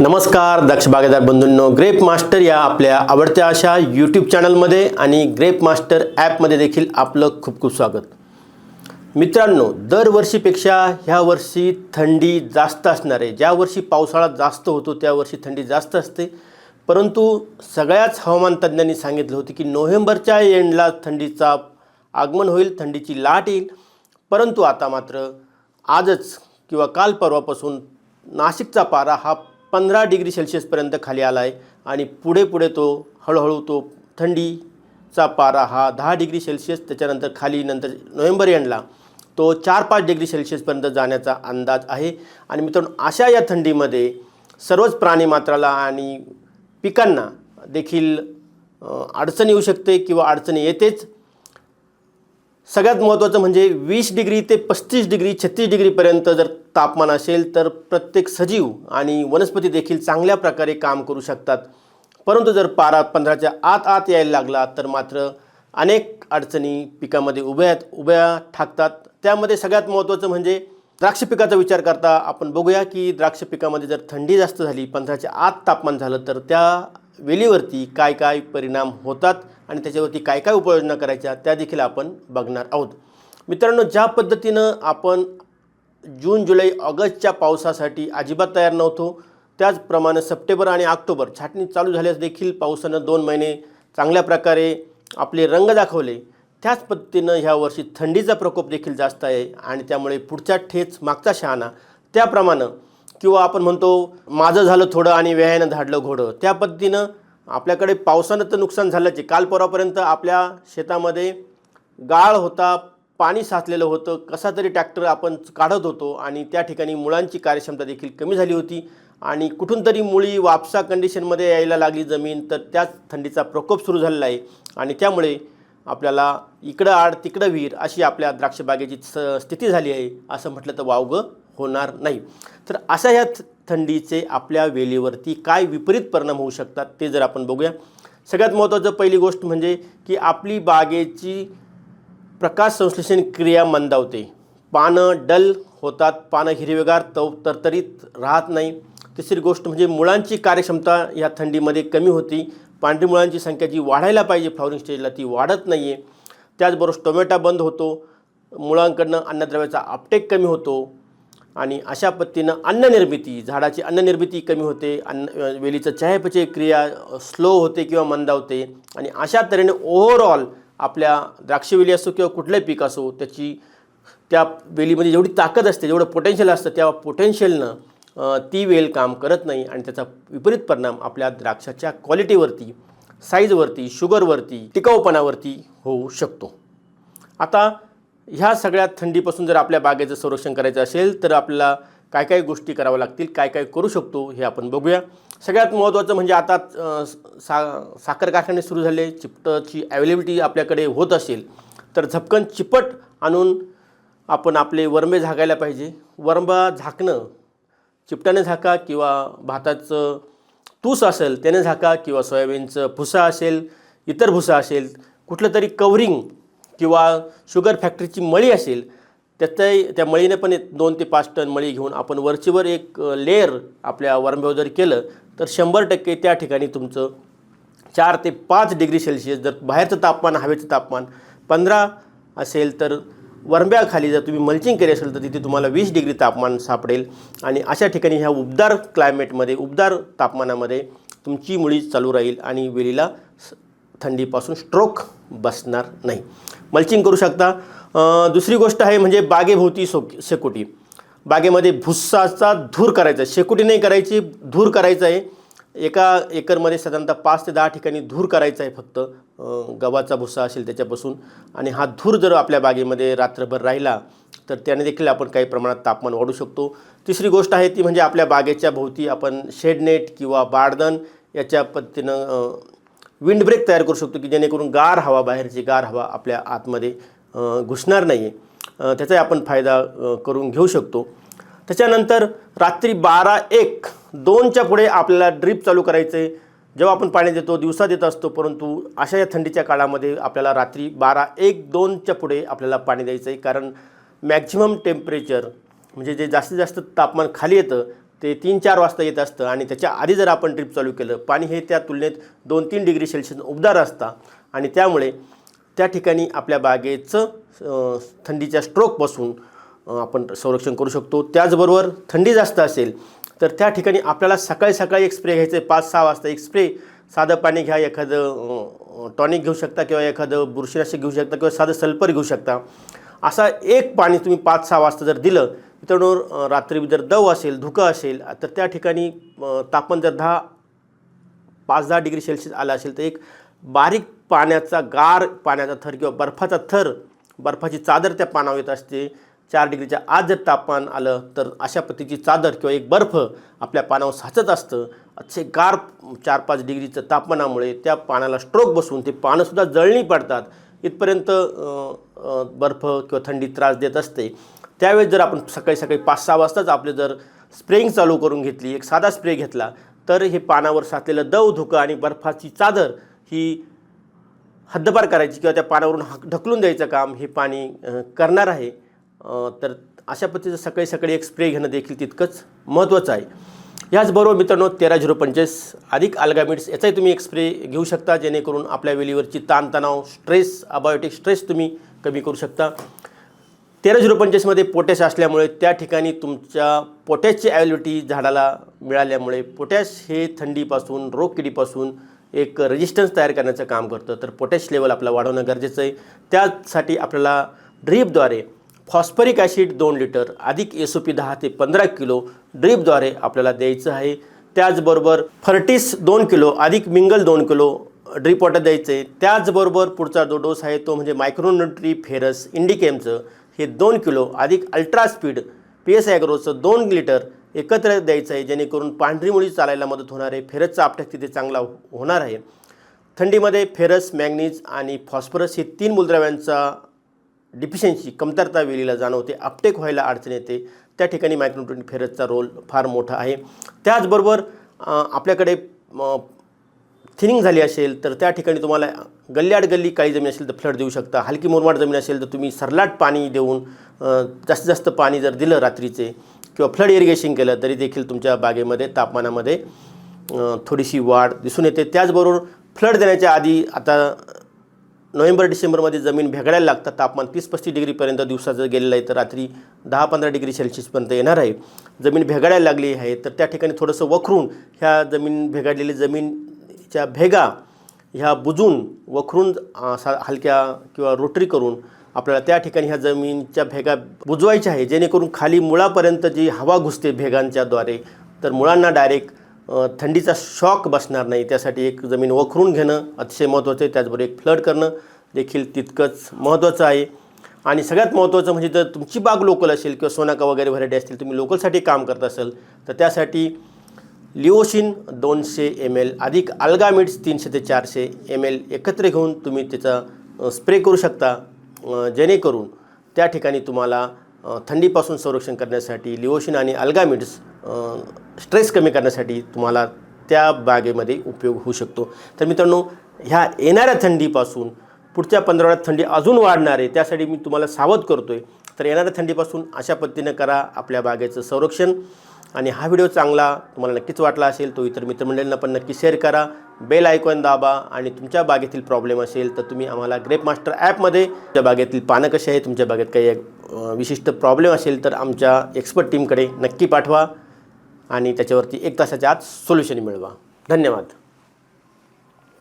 नमस्कार दक्ष बागेदार बंधूंनो. Grep master या आपल्या आवडत्या अशा यूट्यूब चॅनलमध्ये आणि ग्रेप मास्टर ॲपमध्ये देखील आपलं खूप खूप स्वागत. मित्रांनो दरवर्षीपेक्षा ह्या वर्षी थंडी जास्त असणार आहे. ज्या वर्षी पावसाळा जास्त होतो त्या वर्षी थंडी जास्त असते. परंतु सगळ्याच हवामान तज्ज्ञांनी सांगितलं होतं की नोव्हेंबरच्या एंडला थंडीचा आगमन होईल थंडीची लाट येईल. परंतु आता मात्र आजच किंवा काल परवापासून नाशिकचा पारा हा पंधरा डिग्री सेल्सिअसपर्यंत खाली आला आहे आणि पुढे पुढे तो हळूहळू तो थंडीचा पारा हा दहा डिग्री सेल्सिअस त्याच्यानंतर खाली नंतर नोव्हेंबर एंडला तो चार पाच डिग्री सेल्सिअसपर्यंत जाण्याचा अंदाज आहे. आणि मित्रांनो अशा या थंडीमध्ये सर्वच प्राणीमात्राला आणि पिकांना देखील अडचण येऊ शकते किंवा अडचणी येतेच. सगळ्यात महत्त्वाचं म्हणजे वीस डिग्री ते पस्तीस डिग्री छत्तीस डिग्रीपर्यंत जर तापमान असेल तर प्रत्येक सजीव आणि वनस्पती देखील चांगल्या प्रकारे काम करू शकतात. परंतु जर पारा पंधराच्या आत आत यायला लागला तर मात्र अनेक अडचणी पिकामध्ये उभ्या उभ्या ठाकतात. त्यामध्ये सगळ्यात महत्त्वाचं म्हणजे द्राक्ष पिकाचा विचार करता आपण बघूया की द्राक्ष पिकामध्ये जर थंडी जास्त झाली पंधराच्या आत तापमान झालं तर त्या वेलीवरती काय काय परिणाम होतात आणि त्याच्यावरती काय काय उपाययोजना करायच्या त्या देखील आपण बघणार आहोत. मित्रांनो ज्या पद्धतीनं आपण जून जुलै ऑगस्टच्या पावसासाठी अजिबात तयार नव्हतो. त्याचप्रमाणे सप्टेंबर आणि ऑक्टोबर छाटणी चालू झाल्यास देखील पावसानं दोन महिने चांगल्या प्रकारे आपले रंग दाखवले. त्याच पद्धतीनं ह्या वर्षी थंडीचा प्रकोप देखील जास्त आहे आणि त्यामुळे पुढचा ठेच मागचा शहाणा. त्याप्रमाणे किंवा आपण म्हणतो माझं झालं थोडं आणि व्यायानं धाडलं घोडं. त्या पद्धतीनं आपल्याकडे पावसानं तर नुकसान झाल्याचे काल परवापर्यंत आपल्या शेतामध्ये गाळ होता पाणी साचलेलं होतं कसा तरी ट्रॅक्टर आपण काढत होतो आणि त्या ठिकाणी मुळांची कार्यक्षमता देखील कमी झाली होती. आणि कुठून तरी मुळी वापसा कंडिशनमध्ये यायला लागली जमीन तर त्याच थंडीचा प्रकोप सुरू झालेला आहे. आणि त्यामुळे आपल्याला इकडं आड तिकडं विहीर अशी आपल्या द्राक्षबागेची स स्थिती झाली आहे असं म्हटलं तर वावगं होणार नाही. तर अशा ह्या थंडीचे आपल्या वेलीवरती काय विपरीत परिणाम होऊ शकतात ते जर आपण बघूया. सगळ्यात महत्त्वाचं पहिली गोष्ट म्हणजे की आपली बागेची प्रकाश संश्लेषण क्रिया मंदावते. पानं डल होतात पानं हिरवेगार तव तरतरीत राहत नाही. तिसरी गोष्ट म्हणजे मुळांची कार्यक्षमता या थंडीमध्ये कमी होती. पांढरी मुळांची संख्या जी वाढायला पाहिजे फ्लॉवरिंग स्टेजला ती वाढत नाही आहे त्याचबरोबर टोमॅटा बंद होतो. मुळांकडनं अन्नद्रव्याचा अपटेक कमी होतो. आणि अशा पद्धतीनं अन्ननिर्मिती झाडाची अन्ननिर्मिती कमी होते. अन्न वेलीचं चयापचय क्रिया स्लो होते किंवा मंदावते. आणि अशा तऱ्हेने ओव्हरऑल आपल्या द्राक्षवेली असो किंवा कुठलंही पीक असो त्याची त्या वेलीमध्ये जेवढी ताकद असते जेवढं पोटेन्शियल असतं त्या पोटेन्शियलनं ती वेल काम करत नाही आणि त्याचा विपरीत परिणाम आपल्या द्राक्षाच्या क्वालिटीवरती साईजवरती शुगरवरती टिकाऊपणावरती होऊ शकतो. आता ह्या सगळ्या थंडीपासून जर आपल्या बागेचं संरक्षण करायचं असेल तर आपल्याला काय काय गोष्टी कराव्या लागतील काय काय करू शकतो हे आपण बघूया. सगळ्यात महत्त्वाचं म्हणजे आता सा साखर कारखाने सुरू झाले चिपटची अवेलेबिलिटी आपल्याकडे होत असेल तर झपकन चिपट आणून आपण आपले वरंबे झाकायला पाहिजे. वरंबा झाकणं चिपटाने झाका किंवा भाताचं तूस असेल त्याने झाका किंवा सोयाबीनचं भुसा असेल इतर भुसा असेल कुठलं तरी कवरिंग किंवा शुगर फॅक्टरीची मळी असेल त्याचं त्या मळीने पण एक दोन ते पाच टन मळी घेऊन आपण वरचीवर एक लेअर आपल्या वरंब्यावर जर केलं तर शंभर टक्के त्या ठिकाणी तुमचं चार ते पाच डिग्री सेल्सिअस जर बाहेरचं तापमान हवेचं तापमान पंधरा असेल तर वरंब्याखाली जर तुम्ही मल्चिंग केली असेल तर तिथे तुम्हाला वीस डिग्री तापमान सापडेल. आणि अशा ठिकाणी ह्या उबदार क्लायमेटमध्ये उबदार तापमानामध्ये तुमची मुळी चालू राहील आणि वेलीला स- थंडीपासून स्ट्रोक बसणार नाही. मल्चिंग करू शकता. दुसरी गोष्ट आहे म्हणजे बागेभोवती सो शेकोटी. बागेमध्ये भुस्साचा धूर करायचा. आहे शेकोटी नाही करायची धूर करायचा आहे. एका एकरमध्ये साधारणतः पाच ते दहा ठिकाणी धूर करायचा आहे फक्त. गव्हाचा भुस्सा असेल त्याच्यापासून. आणि हा धूर जर आपल्या बागेमध्ये रात्रभर राहिला तर त्याने देखील आपण काही प्रमाणात तापमान वाढू शकतो. तिसरी गोष्ट आहे ती म्हणजे आपल्या बागेच्या भोवती आपण शेडनेट किंवा बारदन याच्या पद्धतीनं विंडब्रेक तयार करू शकतो की जेणेकरून गार हवा बाहेरची गार हवा आपल्या आतमध्ये घुसणार नाही आहे त्याचाही आपण फायदा करून घेऊ शकतो. त्याच्यानंतर रात्री बारा एक दोनच्या पुढे आपल्याला ड्रीप चालू करायचं. आहे जेव्हा आपण पाणी देतो दिवसा देत असतो परंतु अशा या थंडीच्या काळामध्ये आपल्याला रात्री बारा एक दोनच्या पुढे आपल्याला पाणी द्यायचं आहे कारण मॅक्झिमम टेम्परेचर म्हणजे जे जास्तीत जास्त तापमान खाली येतं ते तीन चार वाजता येत असतं. आणि त्याच्या आधी जर आपण ड्रीप चालू केलं पाणी हे त्या तुलनेत दोन तीन डिग्री सेल्सिअस उबदार असतं. आणि त्यामुळे त्या ठिकाणी आपल्या बागेचं थंडीच्या स्ट्रोकपासून आपण संरक्षण करू शकतो. त्याचबरोबर थंडी जास्त असेल तर त्या ठिकाणी आपल्याला सकाळी सकाळी एक स्प्रे घ्यायचं आहे पाच सहा वाजता एक स्प्रे साधं पाणी घ्या एखादं टॉनिक घेऊ शकता किंवा एखादं बुरशीनाशक घेऊ शकता किंवा साधं सल्फर घेऊ शकता. असा एक पाणी तुम्ही पाच सहा वाजता जर दिलं मित्रांनो रात्री जर दव असेल धुकं असेल तर त्या ठिकाणी तापमान जर दहा पाच दहा डिग्री सेल्सिअस आला असेल तर एक बारीक पाण्याचा गार पाण्याचा थर किंवा बर्फाचा थर बर्फाची चादर त्या पानावर येत असते. चार डिग्रीच्या आत जर तापमान आलं तर अशा पद्धतीची चादर किंवा एक बर्फ आपल्या पानावर साचत असतं. असे गार चार पाच डिग्रीचं तापमानामुळे त्या पानाला स्ट्रोक बसून ते पानंसुद्धा जळणी पडतात. इथपर्यंत बर्फ किंवा थंडी त्रास देत असते. त्यावेळेस जर आपण सकाळी सकाळी पाच सहा वाजताच आपले जर स्प्रेइंग चालू करून घेतली एक साधा स्प्रे घेतला तर हे पानावर साचलेलं दव धुकं आणि बर्फाची चादर ही हद्दपार करायची किंवा त्या पानावरून हक ढकलून द्यायचं काम हे पाणी करणार आहे. तर अशा पद्धतीचं सकाळी सकाळी एक स्प्रे घेणं देखील तितकंच महत्त्वाचं आहे. याचबरोबर मित्रांनो तेरा झिरो पंचेस अधिक अल्गामिट्स याचाही तुम्ही एक स्प्रे घेऊ शकता जेणेकरून आपल्या वेलीवरची ताणतणाव स्ट्रेस अबायोटिक स्ट्रेस तुम्ही कमी करू शकता. तेरा झिरो पंचवीसमध्ये पोटॅश असल्यामुळे त्या ठिकाणी तुमच्या पोटॅशची ॲव्हिलिटी झाडाला मिळाल्यामुळे पोटॅश हे थंडीपासून रोगकिडीपासून एक रेजिस्टन्स तयार करण्याचं काम करतं. तर पोटॅश लेवल आपला वाढवणं गरजेचं आहे. त्यासाठी आपल्याला ड्रीपद्वारे फॉस्फरिक ॲसिड दोन लिटर अधिक एस ओ पी दहा ते पंधरा किलो ड्रीपद्वारे आपल्याला द्यायचं आहे. त्याचबरोबर फर्टिस दोन किलो अधिक मिंगल दोन किलो ड्रीप वॉटर द्यायचं आहे. त्याचबरोबर पुढचा जो डोस आहे तो म्हणजे मायक्रोन्युट्री फेरस इंडिकेमचं हे दोन किलो अधिक अल्ट्रा स्पीड पी एस ॲग्रोचं दोन लिटर एकत्र द्यायचं आहे जेणेकरून पांढरी मुळी चालायला मदत होणार आहे. फेरसचा आपटक तिथे चांगला होणार आहे. थंडीमध्ये फेरस मॅग्नीज आणि फॉस्फरस हे तीन मूलद्रव्यांचा डिफिशियन्सी कमतरता वेलीला जाणवते. अपटेक व्हायला अडचण येते. त्या ठिकाणी मायक्रोन्युट्रिन फेरसचा रोल फार मोठा आहे. त्याचबरोबर आपल्याकडे थिनिंग झाली असेल तर त्या ठिकाणी तुम्हाला गल्ल्याड गल्ली काही जमीन असेल तर फ्लड देऊ शकता. हलकी मुरमाड जमीन असेल तर तुम्ही सरलाट पाणी देऊन जास्तीत जास्त पाणी जर दिलं रात्रीचे किंवा फ्लड इरिगेशन केलं तरी देखील तुमच्या बागेमध्ये तापमानामध्ये थोडीशी वाढ दिसून येते. त्याचबरोबर फ्लड देण्याच्या आधी आता नोव्हेंबर डिसेंबरमध्ये जमीन भेगडायला लागतात. तापमान तीस पस्तीस डिग्रीपर्यंत दिवसा जर गेलेलं आहे तर रात्री दहा पंधरा डिग्री सेल्सिअसपर्यंत येणार आहे. जमीन भेगाडायला लागली आहे तर त्या ठिकाणी थोडंसं वखरून ह्या जमीन भेगाडलेली जमीन च्या भेगा ह्या बुजून वखरून सा हलक्या किंवा रोटरी करून आपल्याला त्या ठिकाणी ह्या जमीनच्या भेगा बुजवायच्या आहे. जेणेकरून खाली मुळापर्यंत जी हवा घुसते भेगांच्याद्वारे तर मुळांना डायरेक्ट थंडीचा शॉक बसणार नाही. त्यासाठी एक जमीन वखरून घेणं अतिशय महत्त्वाचं आहे. त्याचबरोबर एक फ्लड करणं देखील तितकंच महत्त्वाचं आहे. आणि सगळ्यात महत्त्वाचं म्हणजे जर तुमची बाग लोकल असेल किंवा सोनाका वगैरे व्हरायटी असतील तुम्ही लोकलसाठी काम करत असाल तर त्यासाठी लिओशिन दोनशे एम एल अधिक अल्गामिड्स तीनशे ते चारशे एम एल एकत्र घेऊन तुम्ही त्याचा स्प्रे करू शकता. जेणेकरून त्या ठिकाणी तुम्हाला थंडीपासून संरक्षण करण्यासाठी लिओशिन आणि अल्गामिड्स स्ट्रेस कमी करण्यासाठी तुम्हाला त्या बागेमध्ये उपयोग होऊ शकतो. तर मित्रांनो ह्या येणाऱ्या थंडीपासून पुढच्या पंधरवड्यात थंडी अजून वाढणार आहे त्यासाठी मी तुम्हाला सावध करतो आहे तर येणाऱ्या थंडीपासून अशा पद्धतीनं करा आपल्या बागेचं संरक्षण. आणि हा व्हिडिओ चांगला तुम्हाला नक्कीच वाटला असेल तो इतर मित्रमंडळींना पण नक्की शेअर करा. बेल आयकॉन दाबा आणि तुमच्या बागेतील प्रॉब्लेम असेल तर तुम्ही आम्हाला ग्रेप मास्टर ॲपमध्ये तुमच्या बागेतील पानं कशी आहे तुमच्या बागेत काही विशिष्ट प्रॉब्लेम असेल तर आमच्या एक्सपर्ट टीमकडे नक्की पाठवा आणि त्याच्यावरती एक तासाच्या आत सोल्युशन मिळवा. धन्यवाद.